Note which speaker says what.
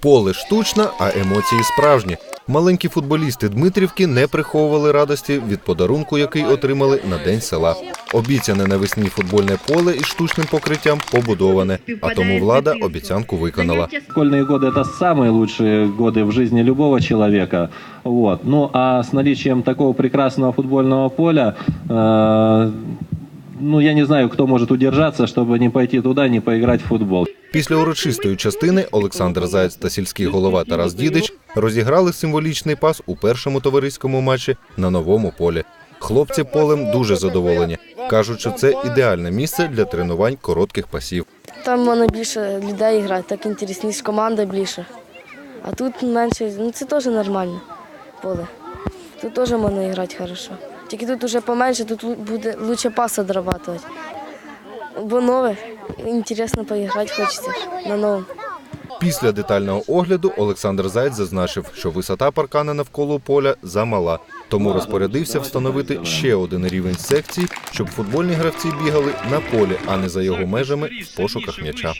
Speaker 1: Поле штучне, а емоції справжні. Маленькі футболісти Дмитрівки не приховували радості від подарунку, який отримали на день села. Обіцяне навесні футбольне поле із штучним покриттям побудоване, а тому влада обіцянку виконала.
Speaker 2: Школьные годы это самые лучшие годы в жизни любого человека. Вот. Ну а с наличием такого прекрасного футбольного поля, э, ну я не знаю, кто может удержаться, чтобы не пойти туда, не поиграть в футбол.
Speaker 1: Після урочистої частини Олександр Заєць та сільський голова Тарас Дідич розіграли символічний пас у першому товариському матчі на новому полі. Хлопці полем дуже задоволені. кажуть, що це ідеальне місце для тренувань коротких пасів.
Speaker 3: Там можна більше людей грати, так інтересніше, команда більше. А тут менше, ну це теж нормально поле. Тут теж можна грати хорошо. Тільки тут вже поменше, тут буде лучше пас отрабатувати. Бо нове, інтересно поіграти хочеться на новому.
Speaker 1: Після детального огляду Олександр Зайць зазначив, що висота паркана навколо поля замала, тому розпорядився встановити ще один рівень секцій, щоб футбольні гравці бігали на полі, а не за його межами в пошуках м'яча.